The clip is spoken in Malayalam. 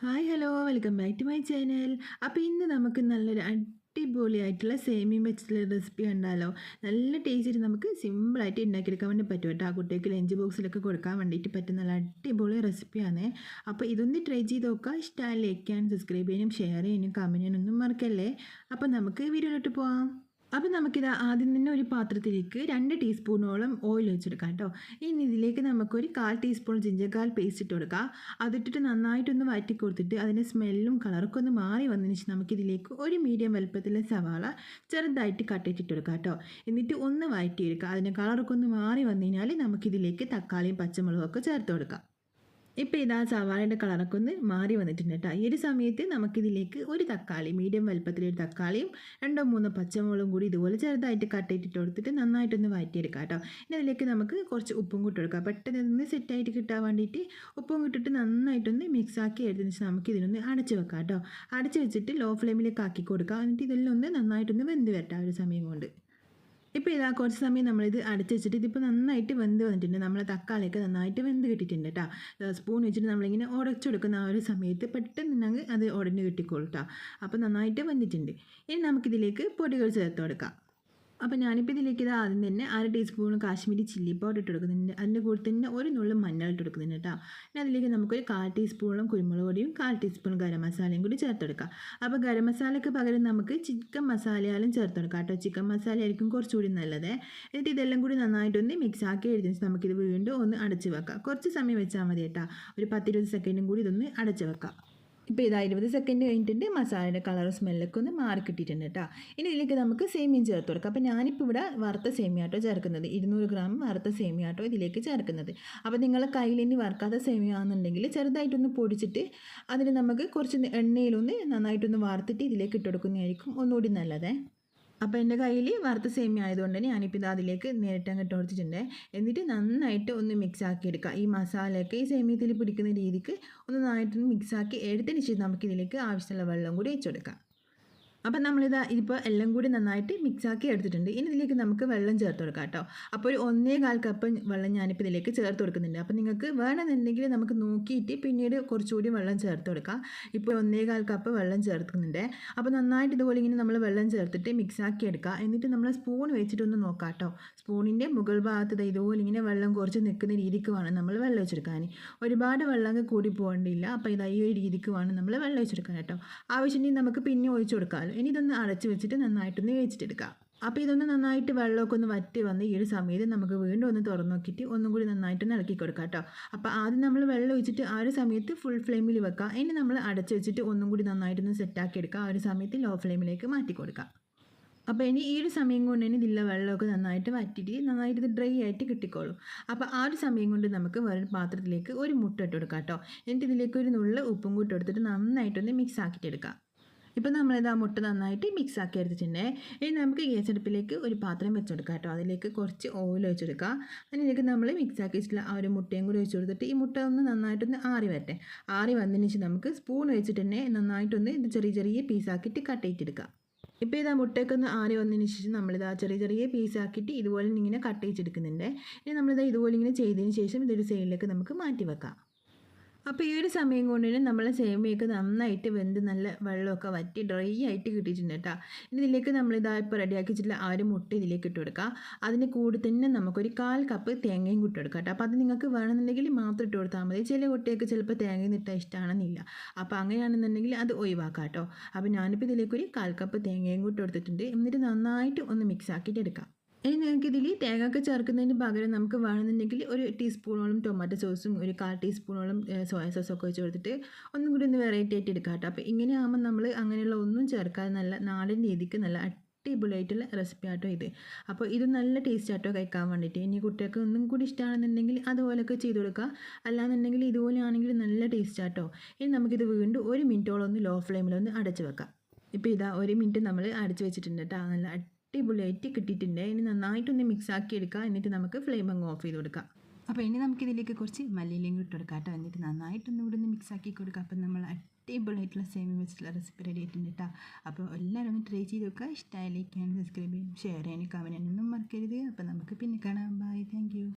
Hi hello welcome back to my channel അപ്പോൾ ഇന്ന് നമുക്ക് നല്ലൊരു അടിപൊളിയായിട്ടുള്ള സേമിയ വെച്ചിട്ടുള്ള റെസിപ്പി ഉണ്ടല്ലോ നല്ല ടേസ്റ്റിൽ നമുക്ക് സിമ്പിളായിട്ട് ഉണ്ടാക്കിയെടുക്കാൻ വേണ്ടി പറ്റും കേട്ടോ. ആ കുട്ടികൾക്ക് ലഞ്ച് ബോക്സിലൊക്കെ കൊടുക്കാൻ വേണ്ടിയിട്ട് പറ്റുന്ന നല്ല അടിപൊളി റെസിപ്പിയാണ് അപ്പോൾ ഇതൊന്ന് ട്രൈ ചെയ്ത് നോക്കുക ഇഷ്ടമായി ലൈക്ക് ചെയ്യാനും സബ്സ്ക്രൈബ് ചെയ്യാനും ഷെയർ ചെയ്യാനും കമന്റ് ചെയ്യാനൊന്നും മറക്കല്ലേ? അപ്പോൾ നമുക്ക് വീഡിയോയിലോട്ട് പോവാം. അപ്പോൾ നമുക്കിത് ആദ്യം തന്നെ ഒരു പാത്രത്തിലേക്ക് രണ്ട് ടീസ്പൂണോളം ഓയിൽ വെച്ചെടുക്കാം കേട്ടോ. ഇനി ഇതിലേക്ക് നമുക്കൊരു കാൽ ടീസ്പൂൺ ജിഞ്ചകാൽ പേസ്റ്റ് ഇട്ട് കൊടുക്കാം. അതിട്ടിട്ട് നന്നായിട്ടൊന്ന് വഴറ്റി കൊടുത്തിട്ട് അതിന്റെ സ്മെല്ലും കളറൊക്കെ ഒന്ന് മാറി വന്നതിന് ശേഷം നമുക്കിതിലേക്ക് ഒരു മീഡിയം വലുപ്പത്തിലെ സവാള ചെറുതായിട്ട് കട്ടിട്ടിട്ട് കൊടുക്കാം കേട്ടോ. എന്നിട്ട് ഒന്ന് വഴറ്റിയെടുക്കുക. അതിന്റെ കളറൊക്കെ ഒന്ന് മാറി വന്നു കഴിഞ്ഞാൽ നമുക്കിതിലേക്ക് തക്കാളിയും പച്ചമുളകും ഒക്കെ ചേർത്ത് കൊടുക്കാം. ഇപ്പോൾ ഇതാ സവാളയുടെ കളറൊക്കെ ഒന്ന് മാറി വന്നിട്ടുണ്ട് കേട്ടോ. ഈ ഒരു സമയത്ത് നമുക്കിതിലേക്ക് ഒരു തക്കാളി മീഡിയം വലുപ്പത്തിലൊരു തക്കാളിയും രണ്ടോ മൂന്നോ പച്ചമുളകും കൂടി ഇതുപോലെ ചെറുതായിട്ട് കട്ടിട്ടിട്ട് കൊടുത്തിട്ട് നന്നായിട്ടൊന്ന് വഴറ്റിയെടുക്കാം കേട്ടോ. ഇനി അതിലേക്ക് നമുക്ക് കുറച്ച് ഉപ്പും കൂട്ടി കൊടുക്കാം. പെട്ടെന്ന് ഇതൊന്ന് സെറ്റായിട്ട് കിട്ടാൻ വേണ്ടിയിട്ട് ഉപ്പും കിട്ടിട്ട് നന്നായിട്ടൊന്ന് മിക്സാക്കി എടുത്തതിന് ശേഷം നമുക്ക് ഇതിനൊന്ന് അടച്ച് വെക്കാം കേട്ടോ. അടച്ച് വെച്ചിട്ട് ലോ ഫ്ലെയിമിലേക്ക് ആക്കി കൊടുക്കാം. എന്നിട്ട് ഇതെല്ലാം ഒന്ന് നന്നായിട്ടൊന്ന് വെന്ത് വരട്ടെ ആ ഒരു സമയം കൊണ്ട്. ഇപ്പോൾ ഇതാ കുറച്ച് സമയം നമ്മളിത് അടച്ച് വെച്ചിട്ട് ഇതിപ്പോൾ നന്നായിട്ട് വെന്ത് വന്നിട്ടുണ്ട്. നമ്മളെ തക്കാളിയൊക്കെ നന്നായിട്ട് വെന്ത് കിട്ടിയിട്ടുണ്ട് കേട്ടോ സ്പൂൺ വെച്ചിട്ട് നമ്മളിങ്ങനെ ഉടച്ചെടുക്കുന്ന ആ ഒരു സമയത്ത് പെട്ടെന്ന് അത് ഉടഞ്ഞ് കിട്ടിക്കോളൂ കേട്ടോ അപ്പോൾ നന്നായിട്ട് വെന്തിട്ടുണ്ട് ഇനി നമുക്കിതിലേക്ക് പൊടികൾ ചേർത്ത് കൊടുക്കാം. അപ്പോൾ ഞാനിപ്പോൾ ഇതിലേക്ക് ഇത് ആദ്യം തന്നെ അര ടീസ്പൂൺ കാശ്മീരി ചില്ലി പൗഡർ ഇട്ട് കൊടുക്കുന്നുണ്ട്. അതിന്റെ കൂടെ തന്നെ ഒരു നുള്ളും മഞ്ഞൾ ഇട്ട് കൊടുക്കുന്നുണ്ട് കേട്ടോ ഇനി അതിലേക്ക് നമുക്കൊരു കാൽ ടീസ്പൂണും കുരുമുളക് പൊടിയും കാൽ ടീസ്പൂൺ ഗരം മസാലയും കൂടി ചേർത്തെടുക്കാം അപ്പോൾ ഗരം മസാലയ്ക്ക് പകരം നമുക്ക് ചിക്കൻ മസാലയാലും ചേർത്തെടുക്കാം കേട്ടോ ചിക്കൻ മസാല ആയിരിക്കും കുറച്ചുകൂടി നല്ലത്. എന്നിട്ട് ഇതെല്ലാം കൂടി നന്നായിട്ടൊന്ന് മിക്സ് ആക്കി എഴുതി നമുക്കിത് വീണ്ടും ഒന്ന് അടച്ച് വെക്കാം. കുറച്ച് സമയം വെച്ചാൽ മതി കേട്ടോ ഒരു പത്തിരുപത് സെക്കൻഡും കൂടി ഇതൊന്ന് അടച്ച് വെക്കാം. ഇപ്പോൾ ഇതാ ഇരുപത് സെക്കൻഡ് കഴിഞ്ഞിട്ടുണ്ട്. മസാലയുടെ കളർ സ്മെല്ലൊക്കെ ഒന്ന് മാറി കിട്ടിയിട്ടുണ്ട് കേട്ടോ. ഇനി ഇതിലേക്ക് നമുക്ക് സേമിയം ചേർത്ത് കൊടുക്കാം. അപ്പോൾ ഞാനിപ്പോൾ ഇവിടെ വറുത്ത സേമിയാട്ടോ ചേർക്കുന്നത്. ഇരുന്നൂറ് ഗ്രാം വറുത്ത സേമിയാട്ടോ ഇതിലേക്ക് ചേർക്കുന്നത്. അപ്പോൾ നിങ്ങൾ കയ്യിൽ ഇനി വറുക്കാത്ത സേമിയാണെന്നുണ്ടെങ്കിൽ ചെറുതായിട്ടൊന്ന് പൊടിച്ചിട്ട് അതിന് നമുക്ക് കുറച്ച് എണ്ണയിലൊന്ന് നന്നായിട്ടൊന്ന് വറുത്തിട്ട് ഇതിലേക്ക് ഇട്ട് കൊടുക്കുന്നതായിരിക്കും ഒന്നുകൂടി നല്ലതേ. അപ്പോൾ എന്റെ കയ്യിൽ വറുത്ത സേമിയ ആയതുകൊണ്ട് ഞാനിപ്പോൾ ഇത് അതിലേക്ക് നേരിട്ട് അങ്ങ് കൊടുത്തിട്ടുണ്ട്. എന്നിട്ട് നന്നായിട്ട് ഒന്ന് മിക്സ് ആക്കി എടുക്കുക. ഈ മസാലയൊക്കെ ഈ സേമിയത്തിൽ പിടിക്കുന്ന രീതിക്ക് ഒന്ന് നന്നായിട്ട് മിക്സ് ആക്കി എടുത്തതിന് ശേഷം നമുക്കിതിലേക്ക് ആവശ്യമുള്ള വെള്ളം കൂടി വെച്ച് കൊടുക്കാം. അപ്പം നമ്മളിത് ഇതിപ്പോൾ എല്ലാം കൂടി നന്നായിട്ട് മിക്സാക്കി എടുത്തിട്ടുണ്ട്. ഇനി ഇതിലേക്ക് നമുക്ക് വെള്ളം ചേർത്ത് കൊടുക്കാം കേട്ടോ. അപ്പോൾ ഒരു ഒന്നേ കാൽ കപ്പ് വെള്ളം ഞാനിപ്പോൾ ഇതിലേക്ക് ചേർത്ത് കൊടുക്കുന്നുണ്ട്. അപ്പോൾ നിങ്ങൾക്ക് വേണമെന്നുണ്ടെങ്കിൽ നമുക്ക് നോക്കിയിട്ട് പിന്നീട് കുറച്ചുകൂടി വെള്ളം ചേർത്ത് കൊടുക്കാം. ഇപ്പോൾ ഒന്നേ കാൽ കപ്പ് വെള്ളം ചേർക്കുന്നുണ്ട്. അപ്പോൾ നന്നായിട്ട് ഇതുപോലെ ഇങ്ങനെ നമ്മൾ വെള്ളം ചേർത്തിട്ട് മിക്സാക്കി എടുക്കുക എന്നിട്ട് നമ്മൾ സ്പൂൺ വെച്ചിട്ടൊന്ന് നോക്കാം കേട്ടോ. സ്പൂണിന്റെ മുകൾ ഭാഗത്ത് ഇതുപോലെ ഇങ്ങനെ വെള്ളം കുറച്ച് നിൽക്കുന്ന രീതിക്ക് വേണം നമ്മൾ വെള്ളം വെച്ചെടുക്കാൻ ഒരുപാട് വെള്ളം കൂടി പോകേണ്ടിയില്ല. അപ്പോൾ ഇതാ രീതിക്ക് വേണം നമ്മൾ വെള്ളം വെച്ചെടുക്കാൻ കേട്ടോ. ആവശ്യമുണ്ടെങ്കിൽ നമുക്ക് പിന്നെ ഒഴിച്ചു കൊടുക്കാം. ഇനി ഇതൊന്ന് അടച്ച് വെച്ചിട്ട് നന്നായിട്ടൊന്ന് വേവിച്ചിട്ടെടുക്കാം. അപ്പോൾ ഇതൊന്ന് നന്നായിട്ട് വെള്ളമൊക്കെ ഒന്ന് വറ്റി വന്ന് ഈ ഒരു സമയത്ത് നമുക്ക് വീണ്ടും ഒന്ന് തുറന്നു നോക്കിയിട്ട് ഒന്നും കൂടി നന്നായിട്ട് ഇളക്കി കൊടുക്കാം കേട്ടോ അപ്പോൾ ആദ്യം നമ്മൾ വെള്ളം ഒഴിച്ചിട്ട് ആ ഒരു സമയത്ത് ഫുൾ ഫ്ലെയിമിൽ വെക്കാം. ഇനി നമ്മൾ അടച്ച് വെച്ചിട്ട് ഒന്നും കൂടി നന്നായിട്ടൊന്ന് സെറ്റാക്കി എടുക്കുക ആ ഒരു സമയത്ത് ലോ ഫ്ലെയിമിലേക്ക് മാറ്റി കൊടുക്കാം. അപ്പോൾ ഇനി ഈ ഒരു സമയം കൊണ്ട് തന്നെ ഇതിലെ വെള്ളമൊക്കെ നന്നായിട്ട് വറ്റിയിട്ട് നന്നായിട്ട് ഇത് ഡ്രൈ ആയിട്ട് കിട്ടിക്കോളും. അപ്പോൾ ആ ഒരു സമയം കൊണ്ട് നമുക്ക് വേറൊരു പാത്രത്തിലേക്ക് ഒരു മുട്ട ഇട്ട് കൊടുക്കാം കേട്ടോ എന്നിട്ട് ഇതിലേക്ക് ഒരു നുള്ള ഉപ്പും കൂട്ടി എടുത്തിട്ട് നന്നായിട്ടൊന്ന് മിക്സ് ആക്കിയിട്ട് എടുക്കാം. ഇപ്പം നമ്മളിത് ആ മുട്ട നന്നായിട്ട് മിക്സ് ആക്കി എടുത്തിട്ടുണ്ടേ. ഇനി നമുക്ക് ഗ്യാസ് അടുപ്പിലേക്ക് ഒരു പാത്രം വെച്ചെടുക്കാം കേട്ടോ. അതിലേക്ക് കുറച്ച് ഓയിൽ വെച്ചെടുക്കുക അതിലേക്ക് നമ്മൾ മിക്സ് ആക്കി വെച്ചിട്ടുള്ള ആ ഒരു മുട്ടയും കൂടി വെച്ച് കൊടുത്തിട്ട് ഈ മുട്ട ഒന്ന് നന്നായിട്ടൊന്ന് ആറി വരട്ടെ. ആറി വന്നതിന് ശേഷം നമുക്ക് സ്പൂൺ വെച്ചിട്ട് തന്നെ നന്നായിട്ടൊന്ന് ഇത് ചെറിയ ചെറിയ പീസാക്കിയിട്ട് കട്ട് ചെയ്തെടുക്കാം ഇപ്പോൾ ഇത് ആ മുട്ടയൊക്കെ ഒന്ന് ആറി വന്നതിന് ശേഷം നമ്മളിത് ആ ചെറിയ ചെറിയ പീസാക്കിയിട്ട് ഇതുപോലെ ഇങ്ങനെ കട്ട് ചെയ്തെടുക്കുന്നുണ്ട് ഇനി നമ്മളിത് ഇതുപോലെ ഇങ്ങനെ ചെയ്തതിന് ശേഷം ഇതൊരു സൈഡിലേക്ക് നമുക്ക് മാറ്റി വെക്കാം. അപ്പോൾ ഈ ഒരു സമയം കൊണ്ട് തന്നെ നമ്മൾ സേമിയൊക്കെ നന്നായിട്ട് വെന്ത് നല്ല വെള്ളമൊക്കെ വറ്റി ഡ്രൈ ആയിട്ട് കിട്ടിയിട്ടുണ്ട് കേട്ടോ. ഇനി ഇതിലേക്ക് നമ്മൾ ഇതാ ഇപ്പോൾ റെഡിയാക്കി വെച്ചിട്ടുള്ള ആ ഒരു മുട്ട ഇതിലേക്ക് ഇട്ട് കൊടുക്കുക അതിന് കൂടി തന്നെ നമുക്കൊരു കാൽ കപ്പ് തേങ്ങയും കൂട്ടി കൊടുക്കാം കേട്ടോ. അപ്പോൾ അത് നിങ്ങൾക്ക് വേണമെന്നുണ്ടെങ്കിൽ മാത്രം ഇട്ട് കൊടുത്താൽ മതി. ചില കുട്ടികൾക്ക് ചിലപ്പോൾ തേങ്ങ ഇട്ടാൽ ഇഷ്ടമാണെന്നില്ല അപ്പോൾ അങ്ങനെയാണെന്നുണ്ടെങ്കിൽ അത് ഒഴിവാക്കാം കേട്ടോ. അപ്പോൾ ഞാനിപ്പോൾ ഇതിലേക്ക് ഒരു കാൽ കപ്പ് തേങ്ങയും കൂട്ടി കൊടുത്തിട്ടുണ്ട്. എന്നിട്ട് നന്നായിട്ട് ഒന്ന് മിക്സ് ആക്കിയിട്ട് എടുക്കാം. ഇനി നിങ്ങൾക്ക് ഇതിൽ തേങ്ങയൊക്കെ ചേർക്കുന്നതിന് പകരം നമുക്ക് വേണമെന്നുണ്ടെങ്കിൽ ഒരു ടീസ്പൂണോളം ടൊമാറ്റോ സോസും ഒരു കാൽ ടീസ്പൂണോളം സോയ സോസൊക്കെ വെച്ച് കൊടുത്തിട്ട് ഒന്നും കൂടി ഒന്ന് വെറൈറ്റി ആയിട്ട് എടുക്കാം കേട്ടോ. അപ്പോൾ ഇങ്ങനെ ആകുമ്പോൾ നമ്മൾ അങ്ങനെയുള്ള ഒന്നും ചേർക്കാതെ നല്ല നാടൻ രീതിക്ക് നല്ല അടിപൊളിയായിട്ടുള്ള റെസിപ്പി ആട്ടോ ഇത്. അപ്പോൾ ഇത് നല്ല ടേസ്റ്റ് ആട്ടോ കഴിക്കാൻ വേണ്ടിയിട്ട്. ഇനി കുട്ടികൾക്ക് ഒന്നും കൂടി ഇഷ്ടമാണെന്നുണ്ടെങ്കിൽ അതുപോലെയൊക്കെ ചെയ്ത് കൊടുക്കുക. അല്ലാന്നുണ്ടെങ്കിൽ ഇതുപോലെ ആണെങ്കിൽ നല്ല ടേസ്റ്റ് ആട്ടോ. ഇനി നമുക്കിത് വീണ്ടും ഒരു മിനിറ്റോളം ഒന്ന് ലോ ഫ്ലെയിമിലൊന്ന് അടച്ച് വെക്കാം. ഇപ്പോൾ ഇതാ ഒരു മിനിറ്റ് നമ്മൾ അടച്ച് വെച്ചിട്ടുണ്ട് കേട്ടോ. നല്ല അടിപൊളിയായിട്ട് കിട്ടിയിട്ടുണ്ട്. ഇനി നന്നായിട്ടൊന്ന് മിക്സ് ആക്കി എടുക്കുക എന്നിട്ട് നമുക്ക് ഫ്ലെയിം അങ്ങ് ഓഫ് ചെയ്ത് കൊടുക്കാം. അപ്പോൾ ഇനി നമുക്കിതിലേക്ക് കുറച്ച് മല്ലിയിലും ഇട്ട് കൊടുക്കാം കേട്ടോ. എന്നിട്ട് നന്നായിട്ടൊന്നും കൂടി ഒന്ന് മിക്സ് ആക്കി കൊടുക്കുക അപ്പം നമ്മൾ അടിപൊളിയായിട്ടുള്ള സേമി വെച്ചിട്ടുള്ള റെസിപ്പി റെഡി ആയിട്ടുണ്ട് കേട്ടോ. അപ്പോൾ എല്ലാവരും ഒന്ന് ട്രൈ ചെയ്ത് നോക്കുക. ഇഷ്ടമായി ലൈക്ക് ചെയ്യാനും സബ്സ്ക്രൈബ് ചെയ്യാനും ഷെയർ ചെയ്യാനും കമന്റ് ചെയ്യാനൊന്നും മറക്കരുത്. അപ്പോൾ നമുക്ക് പിന്നെ കാണാം. Bye thank